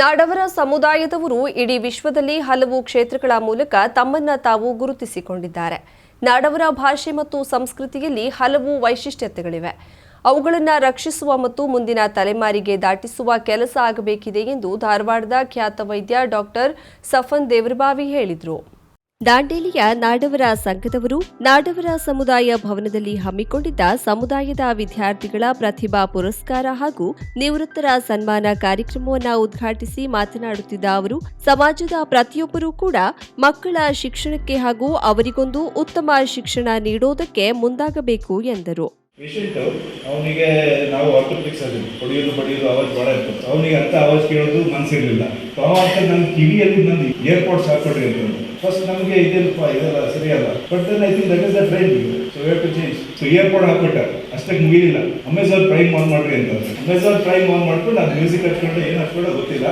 ನಾಡವರ ಸಮುದಾಯದವರು ಇಡೀ ವಿಶ್ವದಲ್ಲಿ ಹಲವು ಕ್ಷೇತ್ರಗಳ ಮೂಲಕ ತಮ್ಮನ್ನ ತಾವು ಗುರುತಿಸಿಕೊಂಡಿದ್ದಾರೆ. ನಾಡವರ ಭಾಷೆ ಮತ್ತು ಸಂಸ್ಕೃತಿಯಲ್ಲಿ ಹಲವು ವೈಶಿಷ್ಟ್ಯತೆಗಳಿವೆ. ಅವುಗಳನ್ನು ರಕ್ಷಿಸುವ ಮತ್ತು ಮುಂದಿನ ತಲೆಮಾರಿಗೆ ದಾಟಿಸುವ ಕೆಲಸ ಆಗಬೇಕಿದೆ ಎಂದು ಧಾರವಾಡದ ಖ್ಯಾತ ವೈದ್ಯ ಡಾಕ್ಟರ್ ಸಫನ್ ದೇವರಬಾವಿ ಹೇಳಿದರು. ದಾಂಡೇಲಿಯ ನಾಡವರ ಸಂಘದವರು ನಾಡವರ ಸಮುದಾಯ ಭವನದಲ್ಲಿ ಹಮ್ಮಿಕೊಂಡಿದ್ದ ಸಮುದಾಯದ ವಿದ್ಯಾರ್ಥಿಗಳ ಪ್ರತಿಭಾ ಪುರಸ್ಕಾರ ಹಾಗೂ ನಿವೃತ್ತರ ಸನ್ಮಾನ ಕಾರ್ಯಕ್ರಮವನ್ನು ಉದ್ಘಾಟಿಸಿ ಮಾತನಾಡುತ್ತಿದ್ದ ಅವರು, ಸಮಾಜದ ಪ್ರತಿಯೊಬ್ಬರೂ ಕೂಡ ಮಕ್ಕಳ ಶಿಕ್ಷಣಕ್ಕೆ ಹಾಗೂ ಅವರಿಗೊಂದು ಉತ್ತಮ ಶಿಕ್ಷಣ ನೀಡೋದಕ್ಕೆ ಮುಂದಾಗಬೇಕು ಎಂದರು. ಪೇಷಂಟ್ ಅವನಿಗೆ ನಾವು ಆರ್ಥೋಪಿಕ್ಸ್ ಅಲ್ಲಿ ಹೊಡೆಯೋದು, ಬಡಿಯೋದು ಅವಾಜ್ ಭಾಳ ಇರ್ತದೆ ಅವನಿಗೆ ಅರ್ಥ ಅವಾಜ್ ಕೇಳೋದು ಮನಸ್ಸಿರಲಿಲ್ಲ ಅವ ಅಂತ ನನ್ನ ಕಿವಿಯಲ್ಲಿ ನಂದು ಏರ್ಪೋರ್ಟ್ಸ್ ಹಾಕೊಂಡ್ರಿ ಅಂತ ಫಸ್ಟ್ ನಮಗೆ ಇದೇನಪ್ಪ, ಇದೆಲ್ಲ ಸರಿಯಲ್ಲ. But then I think that is the train so have to change so airport ಹಾಕ್ಬಿಟ್ಟ ಅಷ್ಟಕ್ಕೆ ಮುಗಿಲಿಲ್ಲ. ಅಮೆಝಾನ್ ಪ್ರೈಮ್ ಆನ್ ಮಾಡ್ರಿ ಅಂತ ಅಮೆಝಾನ್ ಪ್ರೈಮ್ ಆನ್ ಮಾಡ್ಕೊಂಡು ನಾನು ಮ್ಯೂಸಿಕ್ ಹಚ್ಕೊಂಡು, ಏನು ಹಚ್ಕೊಂಡು ಗೊತ್ತಿಲ್ಲ.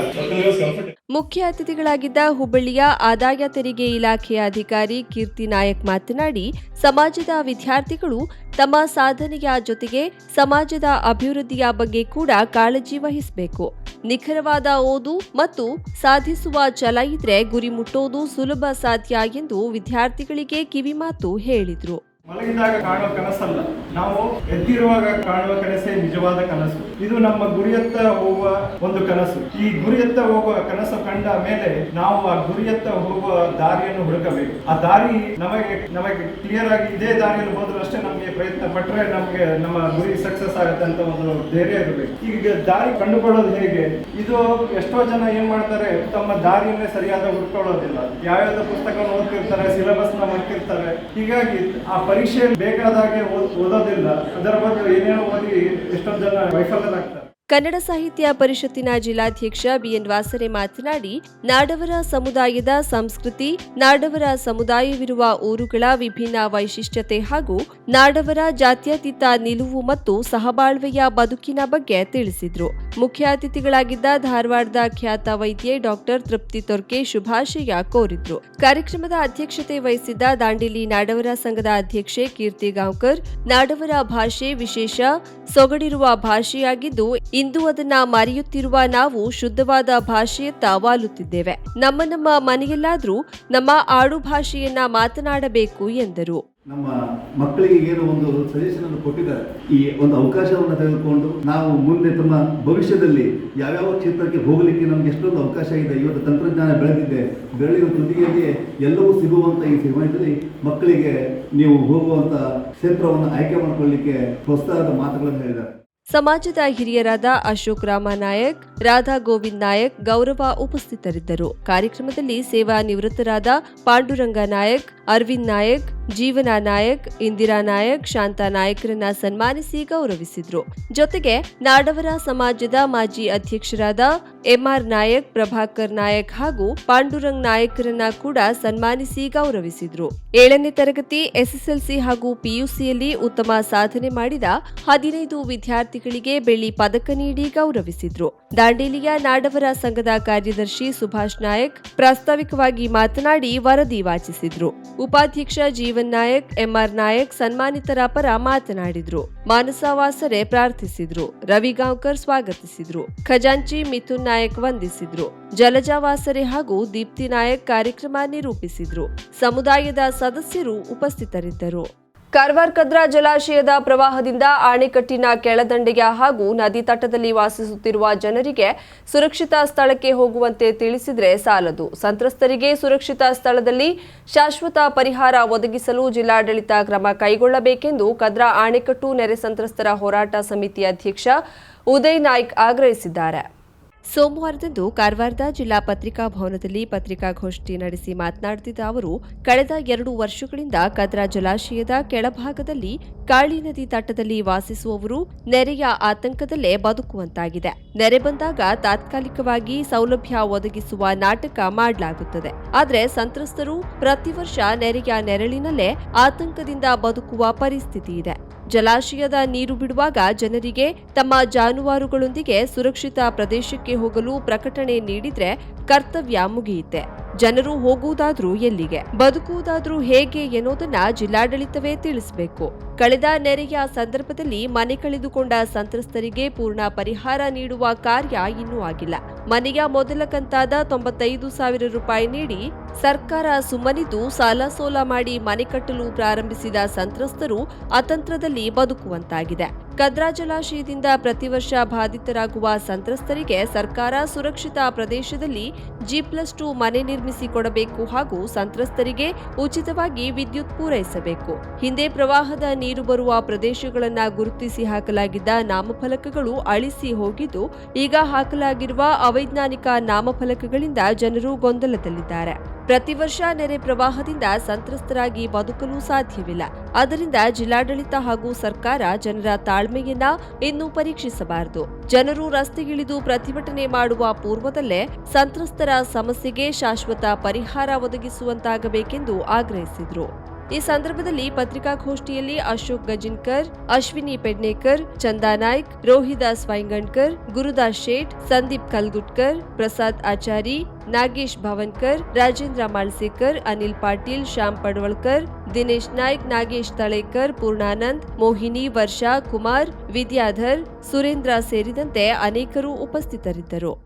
ಮುಖ್ಯ ಅತಿಥಿಗಳಾಗಿದ್ದ ಹುಬ್ಬಳ್ಳಿಯ ಆದಾಯ ತೆರಿಗೆ ಇಲಾಖೆಯ ಅಧಿಕಾರಿ ಕೀರ್ತಿ ನಾಯಕ್ ಮಾತನಾಡಿ, ಸಮಾಜದ ವಿದ್ಯಾರ್ಥಿಗಳು ತಮ್ಮ ಸಾಧನೆಯ ಜೊತೆಗೆ ಸಮಾಜದ ಅಭಿವೃದ್ಧಿಯ ಬಗ್ಗೆ ಕೂಡ ಕಾಳಜಿ ವಹಿಸಬೇಕು. ನಿಖರವಾದ ಓದು ಮತ್ತು ಸಾಧಿಸುವ ಛಲ ಇದ್ರೆ ಗುರಿ ಮುಟ್ಟೋದು ಸುಲಭ ಸಾಧ್ಯ ಎಂದು ವಿದ್ಯಾರ್ಥಿಗಳಿಗೆ ಕಿವಿಮಾತು ಹೇಳಿದ್ರು. ಮಲಗಿದಾಗ ಕಾಣುವ ಕನಸಲ್ಲ. ನಾವು ಎದ್ದಿರುವಾಗ ಕಾಣುವ ಕನಸೇ ನಿಜವಾದ ಕನಸು. ಇದು ನಮ್ಮ ಗುರಿಯತ್ತ ಹೋಗುವ ಒಂದು ಕನಸು. ಈ ಗುರಿಯತ್ತ ಹೋಗುವ ಕನಸು ಕಂಡ ಮೇಲೆ ನಾವು ಆ ಗುರಿಯತ್ತ ಹೋಗುವ ದಾರಿಯನ್ನು ಹುಡುಕಬೇಕು. ಆ ದಾರಿ ನಮಗೆ ನಮಗೆ ಕ್ಲಿಯರ್ ಆಗಿ ಇದೇ ದಾರಿಯಲ್ಲಿ ಹೋದ್ರೂ ಅಷ್ಟೇ ನಮಗೆ ಪ್ರಯತ್ನ ಪಟ್ಟರೆ ನಮಗೆ ನಮ್ಮ ಗುರಿ ಸಕ್ಸಸ್ ಆಗುತ್ತೆ ಅಂತ ಒಂದು ಧೈರ್ಯ ಇರಬೇಕು. ಈಗ ದಾರಿ ಕಂಡುಕೊಳ್ಳೋದು ಹೇಗೆ? ಇದು ಎಷ್ಟೋ ಜನ ಏನ್ ಮಾಡ್ತಾರೆ? ತಮ್ಮ ದಾರಿಯನ್ನೇ ಸರಿಯಾದ ಹುಡ್ಕೊಳ್ಳೋದಿಲ್ಲ. ಯಾವ್ಯಾವ ಪುಸ್ತಕವನ್ನು ಓದ್ತಿರ್ತಾರೆ ಸಿಲೆಬಸ್ನ ಮಾಡ್ತಿರ್ತಾರೆ ಹೀಗಾಗಿ ಆ ಪರೀಕ್ಷೆಯಲ್ಲಿ ಬೇಕಾದಾಗೆ ಓದ್- ಓದೋದಿಲ್ಲ. ಅದರ ಬಗ್ಗೆ ಏನೇನೋ ಓದಿ ಎಷ್ಟೊಂದು ಜನ ವೈಫಲ್ಯರಾಗ್ತಾರೆ. ಕನ್ನಡ ಸಾಹಿತ್ಯ ಪರಿಷತ್ತಿನ ಜಿಲ್ಲಾಧ್ಯಕ್ಷ ಬಿಎನ್ ವಾಸರೆ ಮಾತನಾಡಿ, ನಾಡವರ ಸಮುದಾಯದ ಸಂಸ್ಕೃತಿ, ನಾಡವರ ಸಮುದಾಯವಿರುವ ಊರುಗಳ ವಿಭಿನ್ನ ವೈಶಿಷ್ಟ್ಯತೆ ಹಾಗೂ ನಾಡವರ ಜಾತ್ಯತೀತ ನಿಲುವು ಮತ್ತು ಸಹಬಾಳ್ವೆಯ ಬದುಕಿನ ಬಗ್ಗೆ ತಿಳಿಸಿದರು. ಮುಖ್ಯ ಅತಿಥಿಗಳಾಗಿದ್ದ ಧಾರವಾಡದ ಖ್ಯಾತ ವೈದ್ಯೆ ಡಾಕ್ಟರ್ ತೃಪ್ತಿ ತೊರ್ಕೆ ಶುಭಾಶಯ ಕೋರಿದ್ರು. ಕಾರ್ಯಕ್ರಮದ ಅಧ್ಯಕ್ಷತೆ ವಹಿಸಿದ್ದ ದಾಂಡೇಲಿ ನಾಡವರ ಸಂಘದ ಅಧ್ಯಕ್ಷೆ ಕೀರ್ತಿ ಗಾಂವ್ಕರ್, ನಾಡವರ ಭಾಷೆ ವಿಶೇಷ ಸೊಗಡಿರುವ ಭಾಷೆಯಾಗಿದ್ದು ಇಂದು ಅದನ್ನ ಮರೆಯುತ್ತಿರುವ ನಾವು ಶುದ್ಧವಾದ ಭಾಷೆಯತ್ತ ವಾಲುತ್ತಿದ್ದೇವೆ. ನಮ್ಮ ನಮ್ಮ ಮನೆಯಲ್ಲಾದ್ರೂ ನಮ್ಮ ಆಡು ಭಾಷೆಯನ್ನ ಮಾತನಾಡಬೇಕು ಎಂದರು. ನಮ್ಮ ಮಕ್ಕಳಿಗೆ ಏನು ಒಂದು ಸಜೆಷನ್ ಅನ್ನು ಕೊಟ್ಟಿದ್ದಾರೆ. ಈ ಒಂದು ಅವಕಾಶವನ್ನು ತೆಗೆದುಕೊಂಡು ನಾವು ಮುಂದೆ ತಮ್ಮ ಭವಿಷ್ಯದಲ್ಲಿ ಯಾವ್ಯಾವ ಕ್ಷೇತ್ರಕ್ಕೆ ಹೋಗಲಿಕ್ಕೆ ನಮ್ಗೆ ಎಷ್ಟೊಂದು ಅವಕಾಶ ಇದೆ, ಇವತ್ತು ತಂತ್ರಜ್ಞಾನ ಬೆಳೆದಿದೆ ಬೆಳೆಯುವ ತುದಿಯಲ್ಲಿ ಎಲ್ಲವೂ ಸಿಗುವಂತ ಈ ಸಮಯದಲ್ಲಿ ಮಕ್ಕಳಿಗೆ ನೀವು ಹೋಗುವಂತ ಕ್ಷೇತ್ರವನ್ನು ಆಯ್ಕೆ ಮಾಡಿಕೊಳ್ಳಿಕ್ಕೆ ಪ್ರೋತ್ಸಾಹದ ಮಾತುಗಳನ್ನು ಹೇಳಿದ್ದಾರೆ. ಸಮಾಜದ ಹಿರಿಯರಾದ ಅಶೋಕ್ ರಾಮ ನಾಯಕ್, ರಾಧಾ ಗೋವಿಂದ್ ನಾಯಕ್ ಗೌರವ ಉಪಸ್ಥಿತರಿದ್ದರು. ಕಾರ್ಯಕ್ರಮದಲ್ಲಿ ಸೇವಾ ನಿವೃತ್ತರಾದ ಪಾಂಡುರಂಗ ನಾಯಕ್, ಅರವಿಂದ್ ನಾಯಕ್, ಜೀವನ ನಾಯಕ್, ಇಂದಿರಾ ನಾಯಕ್, ಶಾಂತಾ ನಾಯಕರನ್ನ ಸನ್ಮಾನಿಸಿ ಗೌರವಿಸಿದ್ರು. ಜೊತೆಗೆ ನಾಡವರ ಸಮಾಜದ ಮಾಜಿ ಅಧ್ಯಕ್ಷರಾದ ಎಂಆರ್ ನಾಯಕ್, ಪ್ರಭಾಕರ್ ನಾಯಕ್ ಹಾಗೂ ಪಾಂಡುರಂಗ್ ನಾಯಕರನ್ನ ಕೂಡ ಸನ್ಮಾನಿಸಿ ಗೌರವಿಸಿದ್ರು. ಏಳನೇ ತರಗತಿ, ಎಸ್ಎಸ್ಎಲ್ಸಿ ಹಾಗೂ ಪಿಯುಸಿಯಲ್ಲಿ ಉತ್ತಮ ಸಾಧನೆ ಮಾಡಿದ ಹದಿನೈದು ವಿದ್ಯಾರ್ಥಿಗಳಿಗೆ ಬೆಳ್ಳಿ ಪದಕ ನೀಡಿ ಗೌರವಿಸಿದ್ರು. ದಾಂಡೇಲಿಯ ನಾಡವರ ಸಂಘದ ಕಾರ್ಯದರ್ಶಿ ಸುಭಾಷ್ ನಾಯಕ್ ಪ್ರಾಸ್ತಾವಿಕವಾಗಿ ಮಾತನಾಡಿ ವರದಿ ವಾಚಿಸಿದ್ರು. ಉಪಾಧ್ಯಕ್ಷ ಜೀವನ್ ನಾಯಕ್, ಎಂಆರ್ ನಾಯಕ್ ಸನ್ಮಾನಿತರ ಪರ ಮಾತನಾಡಿದ್ರು. ಮಾನಸ ವಾಸರೆ ಪ್ರಾರ್ಥಿಸಿದ್ರು. ರವಿ ಗಾಂವ್ಕರ್ ಸ್ವಾಗತಿಸಿದ್ರು. ಖಜಾಂಚಿ ಮಿಥುನ್ ನಾಯಕ್ ವಂದಿಸಿದ್ರು. ಜಲಜಾ ವಾಸರೆ ಹಾಗೂ ದೀಪ್ತಿ ನಾಯಕ್ ಕಾರ್ಯಕ್ರಮ ನಿರೂಪಿಸಿದ್ರು. ಸಮುದಾಯದ ಸದಸ್ಯರು ಉಪಸ್ಥಿತರಿದ್ದರು. ಕಾರವಾರ ಕದ್ರಾ ಜಲಾಶಯದ ಪ್ರವಾಹದಿಂದ ಆಣೆಕಟ್ಟಿನ ಕೆಳದಂಡೆಯ ಹಾಗೂ ನದಿ ತಟದಲ್ಲಿ ವಾಸಿಸುತ್ತಿರುವ ಜನರಿಗೆ ಸುರಕ್ಷಿತ ಸ್ಥಳಕ್ಕೆ ಹೋಗುವಂತೆ ತಿಳಿಸಿದರೆ ಸಾಲದು. ಸಂತ್ರಸ್ತರಿಗೆ ಸುರಕ್ಷಿತ ಸ್ಥಳದಲ್ಲಿ ಶಾಶ್ವತ ಪರಿಹಾರ ಒದಗಿಸಲು ಜಿಲ್ಲಾಡಳಿತ ಕ್ರಮ ಕೈಗೊಳ್ಳಬೇಕೆಂದು ಕದ್ರಾ ಆಣೆಕಟ್ಟು ನೆರೆ ಸಂತ್ರಸ್ತರ ಹೋರಾಟ ಸಮಿತಿ ಅಧ್ಯಕ್ಷ ಉದಯ್ ನಾಯ್ಕ್ ಆಗ್ರಹಿಸಿದ್ದಾರೆ. ಸೋಮವಾರದಂದು ಕಾರವಾರದ ಜಿಲ್ಲಾ ಪತ್ರಿಕಾ ಭವನದಲ್ಲಿ ಪತ್ರಿಕಾಗೋಷ್ಠಿ ನಡೆಸಿ ಮಾತನಾಡುತ್ತಿದ್ದ ಅವರು, ಕಳೆದ ಎರಡು ವರ್ಷಗಳಿಂದ ಕದ್ರಾ ಜಲಾಶಯದ ಕೆಳಭಾಗದಲ್ಲಿ ಕಾಳಿ ನದಿ ತಟ್ಟದಲ್ಲಿ ವಾಸಿಸುವವರು ನೆರೆಯ ಆತಂಕದಲ್ಲೇ ಬದುಕುವಂತಾಗಿದೆ. ನೆರೆ ಬಂದಾಗ ತಾತ್ಕಾಲಿಕವಾಗಿ ಸೌಲಭ್ಯ ಒದಗಿಸುವ ನಾಟಕ ಮಾಡಲಾಗುತ್ತದೆ. ಆದರೆ ಸಂತ್ರಸ್ತರು ಪ್ರತಿ ವರ್ಷ ನೆರೆಯ ನೆರಳಿನಲ್ಲೇ ಆತಂಕದಿಂದ ಬದುಕುವ ಪರಿಸ್ಥಿತಿ ಇದೆ. ಜಲಾಶಯದ ನೀರು ಬಿಡುವಾಗ ಜನರಿಗೆ ತಮ್ಮ ಜಾನುವಾರುಗಳೊಂದಿಗೆ ಸುರಕ್ಷಿತ ಪ್ರದೇಶಕ್ಕೆ ಹೋಗಲು ಪ್ರಕಟಣೆ ನೀಡಿದ್ರೆ ಕರ್ತವ್ಯ ಮುಗಿಯಿತೆ. ಜನರು ಹೋಗುವುದಾದ್ರೂ ಎಲ್ಲಿಗೆ? ಬದುಕುವುದಾದ್ರೂ ಹೇಗೆ ಎನ್ನುವುದನ್ನ ಜಿಲ್ಲಾಡಳಿತವೇ ತಿಳಿಸಬೇಕು. ಕಳೆದ ನೆರೆಯ ಸಂದರ್ಭದಲ್ಲಿ ಮನೆ ಕಳೆದುಕೊಂಡ ಸಂತ್ರಸ್ತರಿಗೆ ಪೂರ್ಣ ಪರಿಹಾರ ನೀಡುವ ಕಾರ್ಯ ಇನ್ನೂ ಆಗಿಲ್ಲ. ಮನೆಯ ಮೊದಲ ಕಂತಾದ ತೊಂಬತ್ತೈದು ಸಾವಿರ ರೂಪಾಯಿ ನೀಡಿ ಸರ್ಕಾರ ಸುಮ್ಮನಿದ್ದು ಸಾಲ ಸೋಲ ಮಾಡಿ ಮನೆ ಕಟ್ಟಲು ಪ್ರಾರಂಭಿಸಿದ ಸಂತ್ರಸ್ತರು ಅತಂತ್ರದಲ್ಲಿ ಬದುಕುವಂತಾಗಿದೆ. ಕದ್ರಾ ಜಲಾಶಯದಿಂದ ಪ್ರತಿ ವರ್ಷ ಬಾಧಿತರಾಗುವ ಸಂತ್ರಸ್ತರಿಗೆ ಸರ್ಕಾರ ಸುರಕ್ಷಿತ ಪ್ರದೇಶದಲ್ಲಿ ಜಿ ಪ್ಲಸ್ ಟು ಮನೆ ನಿರ್ಮಿಸಿ ಕೊಡಬೇಕು ಹಾಗೂ ಸಂತ್ರಸ್ತರಿಗೆ ಉಚಿತವಾಗಿ ವಿದ್ಯುತ್ ಪೂರೈಸಬೇಕು. ಹಿಂದೆ ಪ್ರವಾಹದ ನೀರು ಬರುವ ಪ್ರದೇಶಗಳನ್ನು ಗುರುತಿಸಿ ಹಾಕಲಾಗಿದ್ದ ನಾಮಫಲಕಗಳು ಅಳಿಸಿ ಹೋಗಿದ್ದು, ಈಗ ಹಾಕಲಾಗಿರುವ ಅವೈಜ್ಞಾನಿಕ ನಾಮಫಲಕಗಳಿಂದ ಜನರು ಗೊಂದಲದಲ್ಲಿದ್ದಾರೆ. ಪ್ರತಿ ವರ್ಷ ನೆರೆ ಪ್ರವಾಹದಿಂದ ಸಂತ್ರಸ್ತರಾಗಿ ಬದುಕಲು ಸಾಧ್ಯವಿಲ್ಲ. ಅದರಿಂದ ಜಿಲ್ಲಾಡಳಿತ ಹಾಗೂ ಸರ್ಕಾರ ಜನರ ತಾಳ್ಮೆಯನ್ನ ಇನ್ನೂ ಪರೀಕ್ಷಿಸಬಾರದು. ಜನರು ರಸ್ತೆಗಿಳಿದು ಪ್ರತಿಭಟನೆ ಮಾಡುವ ಪೂರ್ವದಲ್ಲೇ ಸಂತ್ರಸ್ತರ ಸಮಸ್ಯೆಗೆ ಶಾಶ್ವತ ಪರಿಹಾರ ಒದಗಿಸುವಂತಾಗಬೇಕೆಂದು ಆಗ್ರಹಿಸಿದರು. ಈ ಸಂದರ್ಭದಲ್ಲಿ ಪತ್ರಿಕಾಗೋಷ್ಠಿಯಲ್ಲಿ ಅಶೋಕ್ ಗಜಿನ್ಕರ್, ಅಶ್ವಿನಿ ಪೆಡ್ನೇಕರ್, ಚಂದಾ ನಾಯ್ಕ್, ರೋಹಿದಾಸ್ ವೈಂಗಣ್ಕರ್, ಗುರುದಾಸ್ ಶೇಟ್, ಸಂದೀಪ್ ಕಲ್ಗುಟ್ಕರ್, ಪ್ರಸಾದ್ ಆಚಾರಿ, ನಾಗೇಶ್ ಭವನ್ಕರ್, ರಾಜೇಂದ್ರ ಮಾಳ್ಸೇಕರ್, ಅನಿಲ್ ಪಾಟೀಲ್, ಶ್ಯಾಮ್ ಪಡ್ವಳ್ಕರ್, ದಿನೇಶ್ ನಾಯ್ಕ್, ನಾಗೇಶ್ ತಳೇಕರ್, ಪೂರ್ಣಾನಂದ್, ಮೋಹಿನಿ, ವರ್ಷಾ ಕುಮಾರ್, ವಿದ್ಯಾಧರ್, ಸುರೇಂದ್ರ ಸೇರಿದಂತೆ ಅನೇಕರು ಉಪಸ್ಥಿತರಿದ್ದರು.